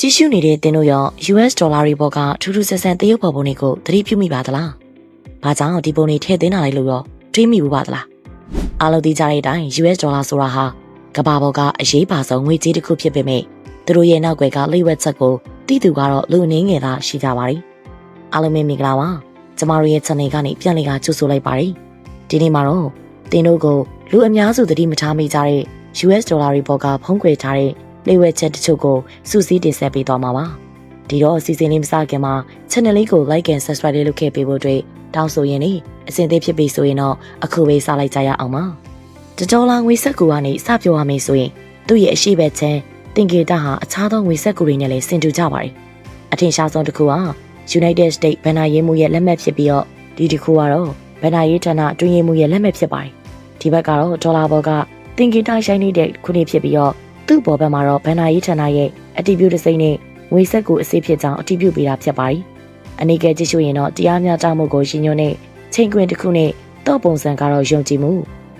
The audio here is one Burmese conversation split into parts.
ကြီးရှုနေတဲ့တင်တို့ရော US ဒေါ်လာတွေပေါ်ကထူးထူးဆန်းဆန်းတရုတ်ပေါ်ပုံတွေကိုသတိပြုမိပါသလား။ဘာကြောင့်ဒီပုံတွေထည့်သွင်းလာလိုက်လို့ရောတွေးမိဘူးပါသလား။အားလုံးသိကြတဲ့အတိုင်း US ဒေါ်လာဆိုတာဟာကမ္ဘာပေါ်ကအရေးပါဆုံးငွေကြေးတစ်ခုဖြစ်ပေမဲ့သူတို့ရဲ့နောက်ွယ်ကလိပ်ဝက်ချက်ကိုသိသူကတော့လူအနေငယ်သားရှိကြပါရီ။အားလုံးပဲမင်္ဂလာပါ။ကျမတို့ရဲ့ channel ကနေပြန်လည်ကကြိုဆိုလိုက်ပါရီ။ဒီနေ့မှာတော့တင်တို့ကိုလူအများစုသတိမထားမိကြတဲ့ US ဒေါ်လာတွေပေါ်ကဖုံးကွယ်ထားတဲ့ လေဝက်ချက်တချို့ကိုစူးစီးတင်ဆက်ပေးသွားမှာပါ။ဒီတော့အစီအစဉ်လေးမစခင်မှာ channel လေးကို like and subscribe လေးလုပ်ခဲ့ပေးဖို့အတွက်တောင်းဆိုရင်းနေအစဉ်သစ်ဖြစ်ပြီဆိုရင်တော့အခုပဲစလိုက်ကြရအောင်ပါ။တကြောလာငွေဆက်ကူကနေစပြောရမယ်ဆိုရင်သူ့ရဲ့အရှိဘက်ချမ်းတင်ကေတာဟာအခြားသောငွေဆက်ကူတွေနဲ့လည်းဆင်တူကြပါတယ်။အထင်ရှားဆုံးတစ်ခုဟာ United States ဘဏ္ဍာရေးမှုရဲ့လက်မှတ်ဖြစ်ပြီးတော့ဒီတစ်ခုကတော့ဘဏ္ဍာရေးဌာနအတွင်းရေးမှုရဲ့လက်မှတ်ဖြစ်ပါတယ်။ဒီဘက်ကတော့ဒေါ်လာဘောကတင်ကေတာရှိုင်းနေတဲ့ခုနှစ်ဖြစ်ပြီးတော့ သူ့ဘော်ဘက်မှာတော့ဘန်နာရေးဌာနရဲ့အတီးပြုတစ်စိမ့်နဲ့ငွေဆက်ကိုအစိဖြစ်ကြောင်းအတီးပြုပေးတာဖြစ်ပါတယ်။အနေကဲကြည့်ရှုရင်တော့တရားမျှတမှုကိုရှင်ညွှန်းတဲ့ချိန်ခွင်တစ်ခုနဲ့တော့ပုံစံကတော့ယုံကြည်မှု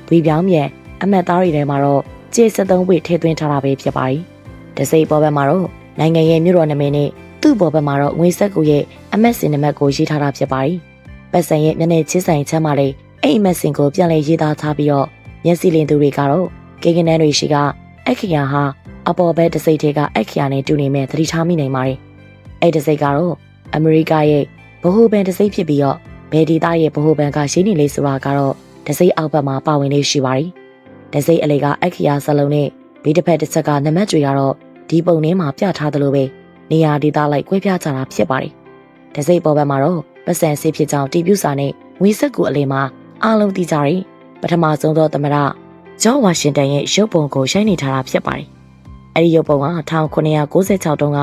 ဝီပြောင်းမြန်အမတ်သားတွေထဲမှာတော့ကျေ73ဝိထည့်သွင်းထားတာပဲဖြစ်ပါတယ်။တစိဘော်ဘက်မှာတော့နိုင်ငံရဲ့မြို့တော်နာမည်နဲ့သူ့ဘော်ဘက်မှာတော့ငွေဆက်ကိုရဲ့အမတ်စင်နံပါတ်ကိုရေးထားတာဖြစ်ပါတယ်။ပတ်စံရဲ့မျက်နှာချင်းဆိုင်ချမ်းမှာလည်းအဲ့အမတ်စင်ကိုပြန်လဲရေးသားထားပြီးတော့မျက်စိလင်သူတွေကတော့ကေကနန်းတွေရှိက အခရာဟာအပေါ်ဘက်တစ်စိတ်ထဲကအခရာနဲ့တူနေမဲ့သတိထားမိနိုင်ပါတယ်။အဲ့တစ်စိတ်ကတော့အမေရိကရဲ့ဗဟိုဘဏ်တစ်စိတ်ဖြစ်ပြီးတော့ဘယ်ဒီသားရဲ့ဗဟိုဘဏ်ကရှိနေလေဆိုတာကတော့တစ်စိတ်အောက်ဘက်မှာပါဝင်လေးရှိပါတယ်။တစ်စိတ်အလေကအခရာစလုံးနဲ့ဘေးတစ်ဖက်တစ်ချက်ကနမတ်တွေကတော့ဒီပုံထဲမှာပြထားသလိုပဲနေရာဒေသလိုက်ကွဲပြားကြတာဖြစ်ပါတယ်။တစ်စိတ်ပေါ်ဘက်မှာတော့ပတ်စံဆေးဖြစ်ကြောင်းတီပြူစာနဲ့ငွေဆက်ကူအလေမှာအားလုံးသိကြတယ်။ပထမဆုံးသောသမရ ဂျော့ဝါရှင်တန်ရဲ့ရုပ်ပုံကိုရိုက်နေထားတာဖြစ်ပါတယ်။အဲဒီရုပ်ပုံက1996တုန်းက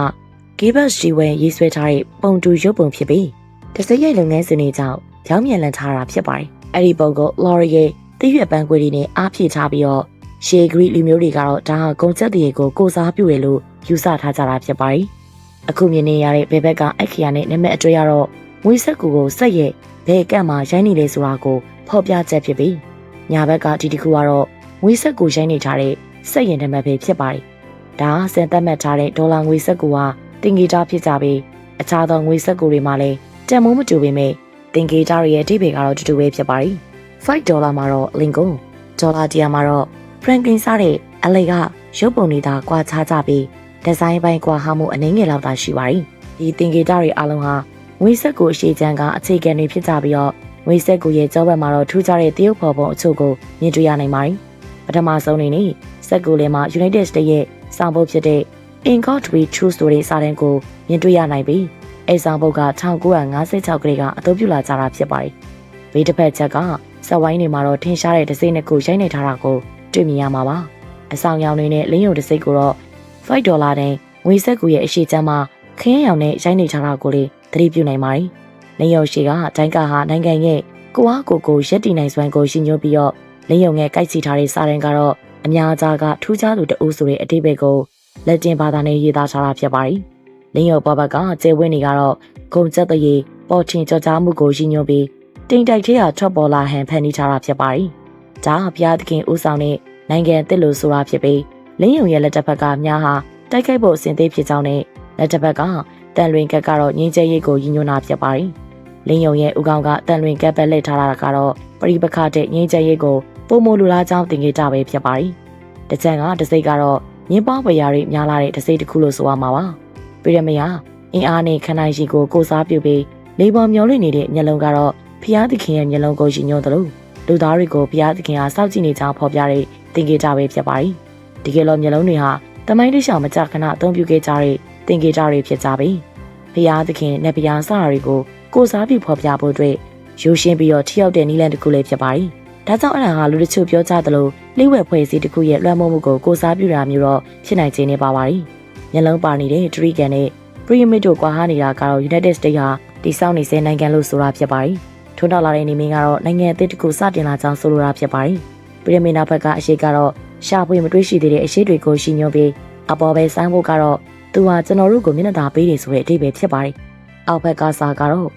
Gilbert Stewart ရေးဆွဲထားတဲ့ပုံတူရုပ်ပုံဖြစ်ပြီးတစရိတ်လုပ်ငန်းစဉ်တွေကြောင့်ရောင်းမြန်လန်ထားတာဖြစ်ပါတယ်။အဲဒီပုံကို Laurie ရဲ့တရွက်ပန်းခွေတွေနဲ့အားဖြည့်ထားပြီးတော့ Shea Greek လူမျိုးတွေကတော့ဒါဟာဂုံချက်တွေကိုကိုစားပြုရလို့ယူဆထားကြတာဖြစ်ပါတယ်။အခုမြင်နေရတဲ့ဘယ်ဘက်ကအခရာနဲ့နာမည်အတွေ့ရတော့ငွေဆက်ကူကိုစက်ရဲ့ဘယ်ကန့်မှာရိုင်းနေလဲဆိုတာကိုဖော်ပြချက်ဖြစ်ပြီးညာဘက်ကဒီတစ်ခုကတော့ ငွေဆက်ကိုရိုင်းနေထားတဲ့စက်ရင်တမတ်ပဲဖြစ်ပါတယ်။ဒါစံသက်မှတ်ထားတဲ့ဒေါ်လာငွေဆက်ကိုဟာတင်ဂီတာဖြစ်ကြပြီးအခြားသောငွေဆက်ကိုတွေမှာလည်းတန်မိုးမတူပေမဲ့တင်ဂီတာရဲ့အဓိပ္ပာယ်ကတော့တူတူပဲဖြစ်ပါတယ်။5ဒေါ်လာမှာတော့လင်ကွန်ဒေါ်လာတရာမှာတော့ Franklin စားတဲ့အလေကရုပ်ပုံတွေသာကွာခြားကြပြီးဒီဇိုင်းပိုင်းကွာဟမှုအနည်းငယ်လောက်သာရှိပါတယ်။ဒီတင်ဂီတာတွေအလုံးဟာငွေဆက်ကိုအရှိချမ်းကအခြေခံတွေဖြစ်ကြပြီးတော့ငွေဆက်ကိုရဲ့ကြောဘက်မှာတော့ထူးခြားတဲ့တရုတ်ဖော်ပုံအချို့ကိုမြင်တွေ့ရနိုင်ပါတယ်။ ပထမဆုံးအနေနဲ့စက်ကူလင်မှာ United States ရဲ့စောင်ပုတ်ဖြစ်တဲ့ Ingot to be True Story စာတမ်းကိုမြင်တွေ့ရနိုင်ပြီးအဲဆောင်ပုတ်က1956ကလေးကအသုံးပြုလာကြတာဖြစ်ပါတယ်။ဘေးတစ်ဖက်ချက်ကစက်ဝိုင်းတွေမှာတော့ထင်ရှားတဲ့ဒစိမ့်နှစ်ခုရိုက်နေထားတာကိုတွေ့မြင်ရမှာပါ။အဆောင်ရောင်တွေနဲ့လင်းယုံဒစိမ့်ကိုတော့5ဒေါ်လာတန်ငွေစက်ကူရဲ့အရှိချမ်းမှာခင်းရောင်နဲ့ရိုက်နေထားတာကိုလေသတိပြုနိုင်ပါတယ်။လင်းယုံရှိကတိုင်းကဟာနိုင်ငံရဲ့ကိုအားကိုကိုရက်တီနိုင်စွမ်းကိုရှင်ညွှန်းပြီးတော့ လင်းယုံငယ်ကြိုက်စီထားတဲ့စာတန်းကတော့အများကြားကထူးခြားသူတအုပ်ဆိုတဲ့အတိတ်ဘက်ကိုလက်တင်ဘာသာနဲ့ရေးသားထားတာဖြစ်ပါတယ်။လင်းယုံဘဘကကျဲဝင်းတွေကတော့ဂုံချက်တရေပေါ်ထင်ကြော်ကြားမှုကိုရှင်ညွှန်းပြီးတိမ်တိုက်ထဲကထွက်ပေါ်လာဟန်ဖန်တီးထားတာဖြစ်ပါတယ်။ဒါဘုရားသခင်ဦးဆောင်တဲ့နိုင်ငံတစ်လို့ဆိုတာဖြစ်ပြီးလင်းယုံရဲ့လက်တစ်ဖက်ကများဟာတိုက်ခိုက်ဖို့အစဉ်သေးဖြစ်ကြောင်းနဲ့လက်တစ်ဖက်ကတန်လွင်ကက်ကတော့ငင်းကျဲရိတ်ကိုရည်ညွှန်းတာဖြစ်ပါတယ်။လင်းယုံရဲ့ဥကောင်ကတန်လွင်ကက်ပဲလက်ထားတာကတော့ပရိပခတဲ့ငင်းကျဲရိတ်ကို ပုံမလူလားကြောင်းတင်ခဲ့ကြပဲဖြစ်ပါတယ်။တကြံကတစိတ်ကတော့ညင်းပေါပရာတွေများလာတဲ့တစိတ်တစ်ခုလို့ဆိုရမှာပါ။ပြည်ရမယာအင်အားနဲ့ခန္ဓာရှိကိုကိုစားပြုပြီးလေပေါ်မျောလိနေတဲ့မျက်လုံးကတော့ဖျားသခင်ရဲ့မျက်လုံးကိုရည်ညွှန်းတယ်လို့လူသားတွေကိုဖျားသခင်ဟာစောင့်ကြည့်နေကြောင်းဖော်ပြတဲ့တင်ကေတာပဲဖြစ်ပါတယ်။ဒီကယ်လို့မျက်လုံးတွေဟာတမိုင်းတခြားမကြခဏအသုံးပြုခဲ့ကြတဲ့တင်ကေတာတွေဖြစ်ကြပြီ။ဖျားသခင်နဲ့ဖျားစရာတွေကိုကိုစားပြုဖော်ပြဖို့အတွက်ရိုးရှင်းပြီးတော့ထိရောက်တဲ့နည်းလမ်းတစ်ခုလည်းဖြစ်ပါတယ်။ ဒါကြောင့်အဲ့ဒါဟာလူတချို့ပြောကြသလိုလိဝက်ဖွဲ့စည်းတစ်ခုရဲ့လွှမ်းမိုးမှုကိုကိုစားပြုတာမျိုးတော့ဖြစ်နိုင်ခြင်းနေပါပါရီ။မျက်လုံးပါနေတဲ့ထရီကန်နဲ့ပရီမစ်တို့ကွာဟနေတာကတော့ United States ဟာတိစောက်နေစေနိုင်ငံလို့ဆိုတာဖြစ်ပါရီ။ထွန်းတော်လာတဲ့နေမင်းကတော့နိုင်ငံအသစ်တစ်ခုစတင်လာကြောင်းဆိုလိုတာဖြစ်ပါရီ။ပရီမစ်နာဘက်ကအရှိကတော့ရှာဖွေမတွေ့ရှိသေးတဲ့အရှိတွေကိုရှင်းညွှန်းပြီးအပေါ်ပဲဆိုင်းဖို့ကတော့သူဟာကျွန်တော်တို့ကိုမျက်နှာသာပေးတယ်ဆိုတဲ့အဓိပ္ပာယ်ဖြစ်ပါရီ။အောက်ဘက်ကစာကတော့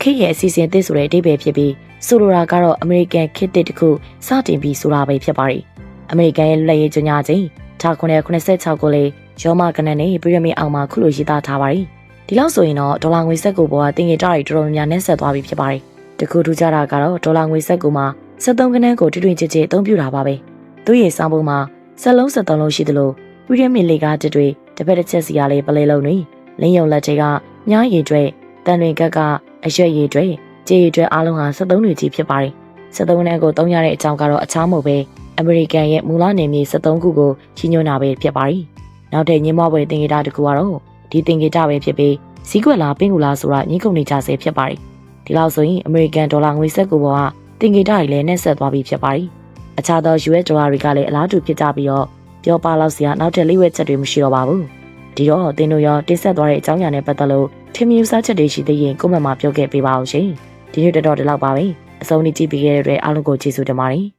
ခေတ်ရဲ့အစီအစဉ်သစ်ဆိုတဲ့အဓိပ္ပာယ်ဖြစ်ပြီး ဆိုလိုတာကတော့အမေရိကန်ခေတ်သစ်တစ်ခုစတင်ပြီးဆိုတာပဲဖြစ်ပါတယ်။အမေရိကန်ရဲ့လက်ရေးကြညာချင်း1986ခုလေးရောမကနန်နဲ့ပီရမစ်အောင်မှာခုလိုရေးသားထားပါတယ်။ဒီလောက်ဆိုရင်တော့ဒေါ်လာငွေစက်ကိုပေါ်ကတင်ငေကြတွေတော်တော်များများနဲ့ဆက်သွားပြီဖြစ်ပါတယ်။တခုထူးခြားတာကတော့ဒေါ်လာငွေစက်ကိုမှ73ကနန်းကိုတွင်တွင်ချစ်ချစ်အသုံးပြုတာပါပဲ။သူ့ရဲ့စောင်းပုံမှာစက်လုံး73လုံးရှိသလိုပီရမစ်လေကားတစ်တွေတစ်ဖက်တစ်ချက်စီကလေးပလဲလုံးတွေလင်းယုံလက်တွေကညားရည်တွေတန်တွေကကအရွက်ရည်တွေ ကြေရည်တွေအားလုံးဟာ73တွေကြီးဖြစ်ပါတယ်။73ကနန်းကိုသုံးရတဲ့အကြောင်းကတော့အခြားမဟုတ်ပဲအမေရိကန်ရဲ့မူလနေမြေ73ခုကိုချီးညွှန်းတာပဲဖြစ်ပါတယ်။နောက်ထပ်ညင်းမပွဲတင်ဂီတာတစ်ခုကတော့ဒီတင်ဂီတာပဲဖြစ်ပြီးစီးကွက်လားပင်ကူလားဆိုတာညှိကုန်နေကြဆဲဖြစ်ပါတယ်။ဒီလောက်ဆိုရင်အမေရိကန်ဒေါ်လာငွေစက်ကိုပေါ်ကတင်ဂီတာတွေလည်းနှက်ဆက်သွားပြီဖြစ်ပါတယ်။အခြားသော US ဒေါ်လာတွေကလည်းအလားတူဖြစ်ကြပြီးတော့ပြောပါလောက်စရာနောက်ထပ်လေးဝက်ချက်တွေမရှိတော့ပါဘူး။ဒီတော့တင်တို့ရောတင်ဆက်သွားတဲ့အကြောင်းအရာနဲ့ပတ်သက်လို့ထင်မြင်စားချက်တွေရှိသေးရင်ကိုမန့်မှာပြောခဲ့ပေးပါအောင်ရှင်။ ဒီနေ့တော့ဒီလောက်ပါပဲ။အဆုံးထိကြည့်ပေးခဲ့တဲ့အတွက်အားလုံးကိုကျေးဇူးတင်ပါတယ်။